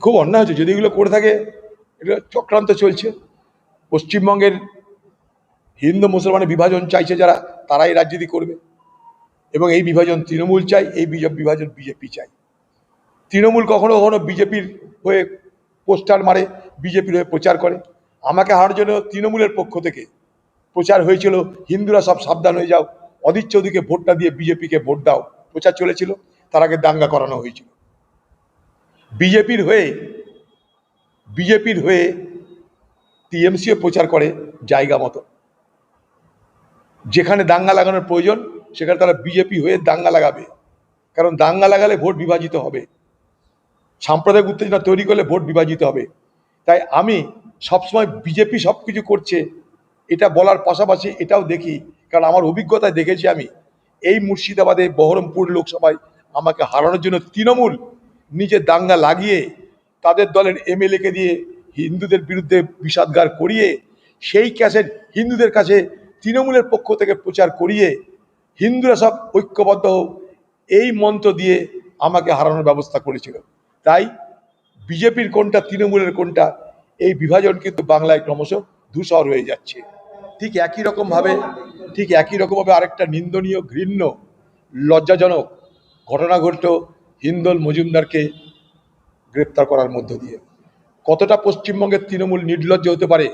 খুব অন্যায় হচ্ছে যদি এগুলো করে থাকে, এটা চক্রান্ত চলছে। পশ্চিমবঙ্গের হিন্দু মুসলমানের বিভাজন চাইছে যারা, তারাই রাজনীতি করবে। এবং এই বিভাজন তৃণমূল চাই এই বিভাজন বিজেপি চাই তৃণমূল কখনো কখনো বিজেপির হয়ে পোস্টার মারে, বিজেপির হয়ে প্রচার করে। আমাকে হারার জন্য তৃণমূলের পক্ষ থেকে প্রচার হয়েছিল, হিন্দুরা সব সাবধান হয়ে যাও। অদিত চৌধুরীকে ভোটটা দিয়ে বিজেপিকে ভোট দাও। প্রচার চলেছিল, তার আগে দাঙ্গা করানো হয়েছিল। বিজেপির হয়ে বিজেপির হয়ে টিএমসিও প্রচার করে জায়গা মতো। যেখানে দাঙ্গা লাগানোর প্রয়োজন, সেখানে তারা বিজেপি হয়ে দাঙ্গা লাগাবে। কারণ দাঙ্গা লাগালে ভোট বিভাজিত হবে। সাম্প্রদায়িক উত্তেজনা তৈরি করলে ভোট বিভাজিত হবে। তাই আমি সবসময় বিজেপি সব কিছু করছে, এটা বলার পাশাপাশি এটাও দেখি, কারণ আমার অভিজ্ঞতায় দেখেছি আমি, এই মুর্শিদাবাদে বহরমপুর লোকসভায় আমাকে হারানোর জন্য তৃণমূল নিজে দাঙ্গা লাগিয়ে তাদের দলের এমএলএকে দিয়ে হিন্দুদের বিরুদ্ধে বিষাদগার করিয়ে, সেই ক্যাসেট হিন্দুদের কাছে তৃণমূলের পক্ষ থেকে প্রচার করিয়ে হিন্দুরা সব ঐক্যবদ্ধ হোক, এই মন্ত্র দিয়ে আমাকে হারানোর ব্যবস্থা করেছিল। তাই বিজেপির কোনটা তৃণমূলের কোনটা এই বিভাজন কিন্তু বাংলায় ক্রমশ ধূসর হয়ে যাচ্ছে। ঠিক একই রকমভাবে, ঠিক একই রকমভাবে আরেকটা নিন্দনীয়, ঘৃণ্য, লজ্জাজনক ঘটনা ঘটল হিন্দল মজুমদারকে গ্রেপ্তার করার মধ্য দিয়ে। কতটা পশ্চিমবঙ্গের তৃণমূল নির্লজ্জ হতে পারে,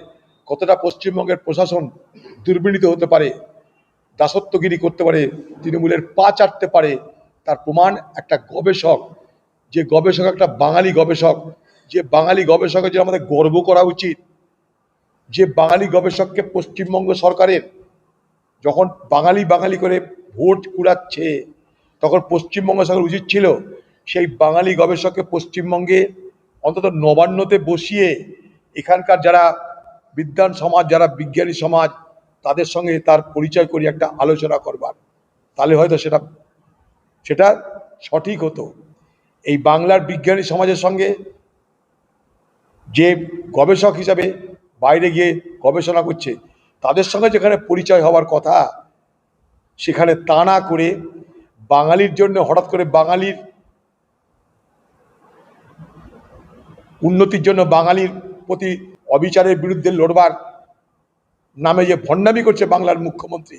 কতটা পশ্চিমবঙ্গের প্রশাসন দুর্বিনীত হতে পারে, দাসত্বগিরি করতে পারে, তৃণমূলের পা চাটতে পারে, তার প্রমাণ একটা গবেষক, যে গবেষক একটা বাঙালি গবেষক, যে বাঙালি গবেষকের যে আমাদের গর্ব করা উচিত, যে বাঙালি গবেষককে পশ্চিমবঙ্গ সরকারের যখন বাঙালি বাঙালি করে ভোট কুড়াচ্ছে, তখন পশ্চিমবঙ্গ সরকার উচিত ছিল সেই বাঙালি গবেষককে পশ্চিমবঙ্গে অন্তত নবান্নতে বসিয়ে এখানকার যারা বিদ্যান সমাজ, যারা বিজ্ঞানী সমাজ, তাদের সঙ্গে তার পরিচয় করি একটা আলোচনা করবার। তাহলে হয়তো সেটা সেটা সঠিক হতো। এই বাংলার বিজ্ঞানী সমাজের সঙ্গে যে গবেষক হিসাবে বাইরে গিয়ে গবেষণা করছে, তাদের সঙ্গে যেখানে পরিচয় হওয়ার কথা, সেখানে তা না করে বাঙালির জন্য, হঠাৎ করে বাঙালির উন্নতির জন্য বাঙালির প্রতি অবিচারের বিরুদ্ধে লড়বার নামে যে ভণ্ডামি করছে বাংলার মুখ্যমন্ত্রী,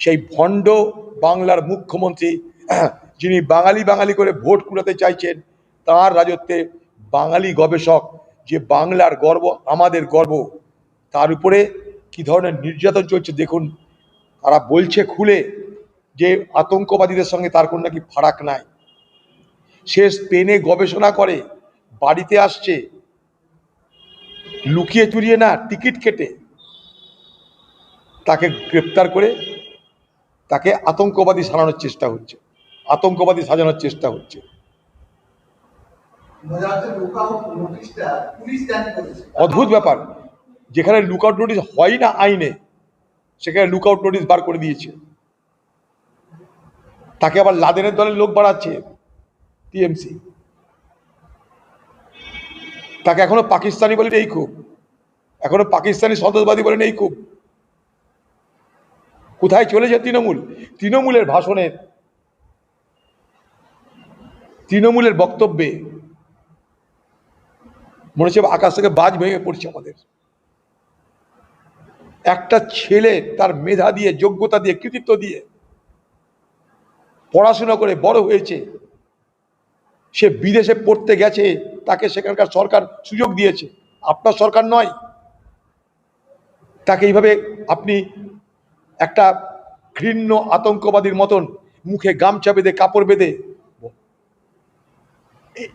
সেই ভণ্ড বাংলার মুখ্যমন্ত্রী, যিনি বাঙালি বাঙালি করে ভোট কুড়াতে চাইছেন, তার রাজত্বে বাঙালি গবেষক যে বাংলার গর্ব, আমাদের গর্ব, তার উপরে কি ধরনের নির্যাতন চলছে দেখুন, তারা বলছে খুলে যে আতঙ্কবাদীদের সঙ্গে তার কোনো নাকি ফারাক নাই। সে স্পেনে গবেষণা করে বাড়িতে আসছে। লুকিয়ে চুরিয়ে না, টিকিট কেটে তাকে গ্রেপ্তার করে তাকে আতঙ্কবাদী সাজানোর চেষ্টা হচ্ছে। আতঙ্কবাদী সাজানোর চেষ্টা হচ্ছে। অদ্ভুত ব্যাপার। যেখানে লুকআউট নোটিশ হয় না আইনে, সেখানে লুকআউট নোটিশ বার করে দিয়েছে। তাকে আবার লাদেনের দলের লোক বাড়াচ্ছে, টিএমসি। তাকে এখনও পাকিস্তানি বলে নেই খুব। এখনও পাকিস্তানি সন্ত্রাসবাদী বলে নেই খুব। কোথায় চলেছে তৃণমূল? তৃণমূলের ভাষণের তৃণমূলের বক্তব্যে, মনে হচ্ছে আকাশ থেকে বাজ ভেঙে পড়ছে আমাদের। একটা ছেলে তার মেধা দিয়ে, যোগ্যতা দিয়ে, কৃতিত্ব দিয়ে পড়াশোনা করে বড় হয়েছে। সে বিদেশে পড়তে গেছে, তাকে সেখানকার সরকার সুযোগ দিয়েছে। আপনার সরকার নয়। তাকে এইভাবে আপনি একটা ঘৃণ্য আতঙ্কবাদীর মতন মুখে গামছা বেঁধে, কাপড় বেঁধে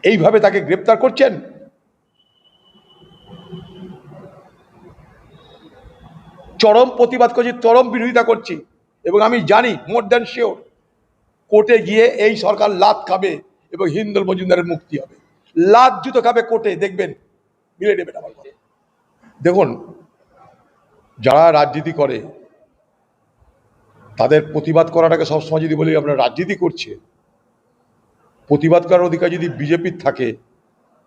এইভাবে তাকে গ্রেপ্তার করছেন? চরম প্রতিবাদ করছি, চরম বিরোধিতা করছি। এবং আমি জানি, মোর দ্যান শিওর, কোর্টে গিয়ে এই সরকার লাত খাবে। এবং হিন্দুল মজুমদারের মুক্তি হবে। লাত জুতো খাবে কোর্টে, দেখবেন। মিলে নেবেন আমার কথা। দেখুন, যারা রাজনীতি করে, তাদের প্রতিবাদ করাটাকে সবসময় যদি বলি আমরা রাজনীতি করছে, প্রতিবাদ করার অধিকার যদি বিজেপির থাকে,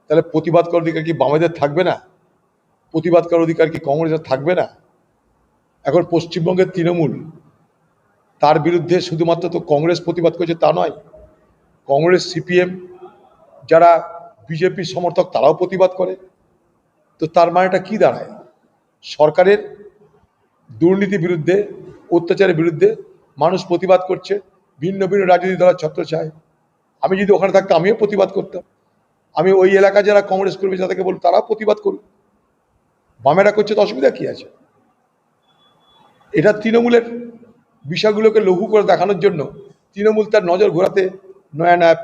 তাহলে প্রতিবাদ করার অধিকার কি বামেদের থাকবে না? প্রতিবাদ করার অধিকার কি কংগ্রেসের থাকবে না? এখন পশ্চিমবঙ্গের তৃণমূল, তার বিরুদ্ধে শুধুমাত্র তো কংগ্রেস প্রতিবাদ করছে তা নয় কংগ্রেস, সিপিএম যারা বিজেপির সমর্থক তারাও প্রতিবাদ করে। তো তার মানেটা কি দাঁড়ায়? সরকারের দুর্নীতি বিরুদ্ধে, অত্যাচারের বিরুদ্ধে মানুষ প্রতিবাদ করছে, ভিন্ন ভিন্ন রাজনৈতিক দলের ছত্র চায়। আমি যদি ওখানে থাকতাম, আমিও প্রতিবাদ করতাম। আমি ওই এলাকা যারা কংগ্রেস কর্মী যাদেরকে বলব তারাও প্রতিবাদ করুক। বামেরা করছে তো অসুবিধা কি আছে? এটা তৃণমূলের বিষয়গুলোকে লঘু করে দেখানোর জন্য তৃণমূল তার নজর ঘোরাতে নয়া নয়া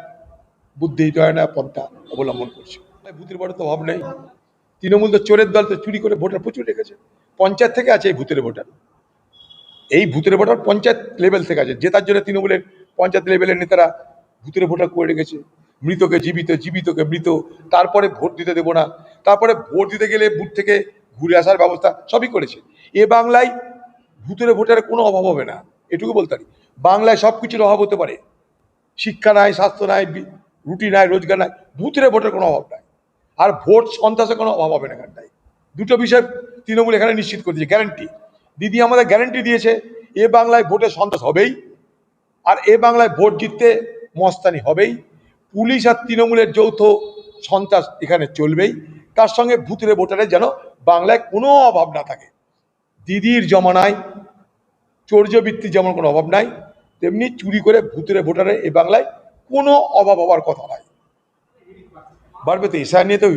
বুদ্ধি নয়া নয়া পন্থা অবলম্বন করছে। ভূতের বড় তো অভাব নেই। তৃণমূল তো চোরের দল তো চুরি করে ভোটার প্রচুর রেখেছে। পঞ্চায়েত থেকে আছে এই ভূতের ভোটার। এই ভূতের ভোটার পঞ্চায়েত লেভেল থেকে আছে। জেতার জন্য তৃণমূলের পঞ্চায়েত লেভেলের নেতারা ভূতের ভোটার করে রেখেছে। মৃতকে জীবিত, জীবিতকে মৃত। তারপরে ভোট দিতে দেবো না। তারপরে ভোট দিতে গেলে বুথ থেকে ঘুরে আসার ব্যবস্থা সবই করেছে। এ বাংলায় ভূতের ভোটারের কোনো অভাব হবে না। এটুকু বলতে পারি। বাংলায় সব কিছুর অভাব হতে পারে। শিক্ষা নাই, স্বাস্থ্য নাই রুটি নাই, রোজগার নাই, ভূতের ভোটের কোনো অভাব নাই। আর ভোট সন্ত্রাসের কোনো অভাব হবে না এখানটায় দুটো বিষয় তৃণমূল এখানে নিশ্চিত করে দিয়েছে গ্যারান্টি দিদি আমাদের গ্যারান্টি দিয়েছে, এ বাংলায় ভোটে সন্ত্রাস হবেই, আর এ বাংলায় ভোট জিততে মস্তানি হবেই। পুলিশ আর তৃণমূলের যৌথ সন্ত্রাস এখানে চলবেই। তার সঙ্গে ভূতের ভোটারের যেন বাংলায় কোনো অভাব না থাকে। দিদির জমানায় চৌর্যবৃত্তি যেমন কোনো অভাব নাই তেমনি চুরি করে ভূতের ভোটারে এ বাংলায় কোনো অভাব হওয়ার কথা নাই। বাড়বে তো এসআই নিয়ে তো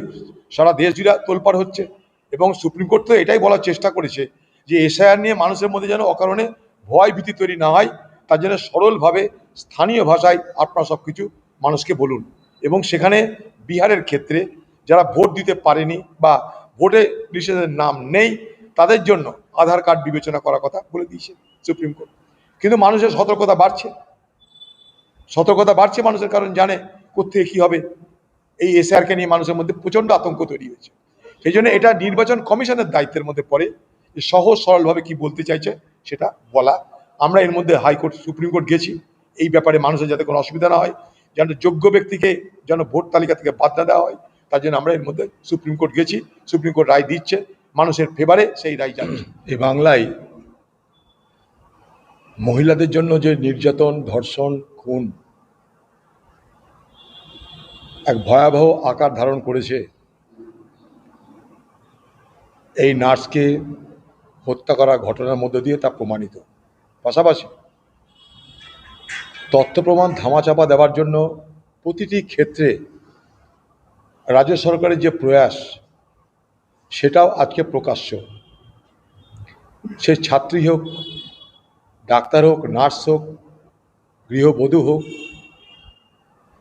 সারা দেশ জুড়ে তোলপাড় হচ্ছে এবং সুপ্রিম কোর্ট তো এটাই বলার চেষ্টা করেছে যে এসআইআর নিয়ে মানুষের মধ্যে যেন অকারণে ভয় ভীতি তৈরি না হয়, তার জন্য সরলভাবে স্থানীয় ভাষায় আপনারা সব কিছু মানুষকে বলুন। এবং সেখানে বিহারের ক্ষেত্রে যারা ভোট দিতে পারেনি বা ভোটে লিস্টের নাম নেই, তাদের জন্য আধার কার্ড বিবেচনা করার কথা বলে দিয়েছে সুপ্রিম কোর্ট। কিন্তু মানুষের সতর্কতা বাড়ছে। সতর্কতা বাড়ছে মানুষের কারণ জানে কোথেকে কী হবে। এই এসআরকে নিয়ে মানুষের মধ্যে প্রচণ্ড আতঙ্ক তৈরি হয়েছে। সেই জন্য এটা নির্বাচন কমিশনের দায়িত্বের মধ্যে পড়ে যে সহজ সরলভাবে কি বলতে চাইছে সেটা বলা। আমরা এর মধ্যে হাইকোর্ট, সুপ্রিম কোর্ট গেছি। এই ব্যাপারে মানুষের যাতে কোনো অসুবিধা না হয়, যেন যোগ্য ব্যক্তিকে যেন ভোট তালিকা থেকে বাদ না দেওয়া হয়, তার জন্য আমরা এর মধ্যে সুপ্রিম কোর্ট গেছি। সুপ্রিম কোর্ট রায় দিচ্ছে। মানুষের ফেভারে সেই রায় জানছে এই বাংলায় মহিলাদের জন্য যে নির্যাতন, ধর্ষণ, খুন এক ভয়াবহ আকার ধারণ করেছে, এই নার্সকে হত্যা করা ঘটনার মধ্য দিয়ে তা প্রমাণিত। পাশাপাশি তথ্য প্রমাণ ধামাচাপা দেওয়ার জন্য প্রতিটি ক্ষেত্রে রাজ্য সরকারের যে প্রয়াস, সেটাও আজকে প্রকাশ্য। সে ছাত্রী হোক ডাক্তার হোক, নার্স হোক, গৃহবধূ হোক,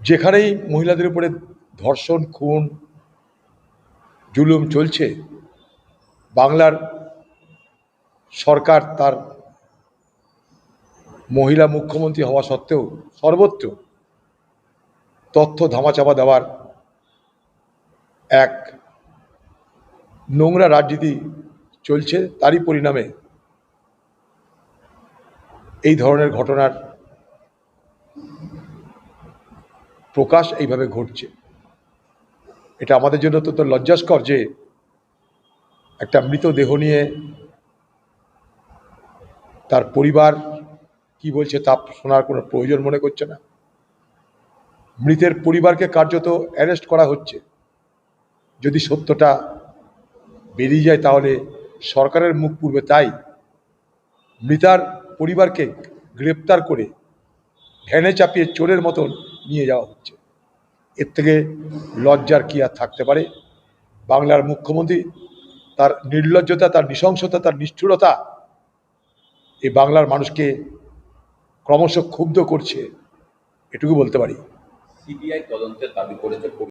যেখানেই মহিলাদের উপরে ধর্ষণ, খুন, জুলুম চলছে, বাংলার সরকার তার মহিলা মুখ্যমন্ত্রী হওয়া সত্ত্বেও সর্বত্র তথ্য ধামাচাপা দেওয়ার এক নোংরা রাজনীতি চলছে, তারই পরিণামে এই ধরনের ঘটনার প্রকাশ এইভাবে ঘটছে। এটা আমাদের জন্য তো লজ্জাস্কর যে একটা মৃতদেহ নিয়ে তার পরিবার কি বলছে তা শোনার কোনো প্রয়োজন মনে করছে না। মৃতের পরিবারকে কার্যত অ্যারেস্ট করা হচ্ছে। যদি সত্যটা বেরিয়ে যায় তাহলে সরকারের মুখ পূর্বে তাই। মৃতার পরিবারকে গ্রেপ্তার করে ভ্যানে চাপিয়ে চোরের মতন নিয়ে যাওয়া হচ্ছে। এর থেকে লজ্জার কি আর থাকতে পারে? বাংলার মুখ্যমন্ত্রী তার নির্লজ্জতা, তার নৃশংসতা, তার নিষ্ঠুরতা এই বাংলার মানুষকে ক্রমশ ক্ষুব্ধ করছে, এটুকু বলতে পারি। সিবিআই তদন্তের দাবি করেছে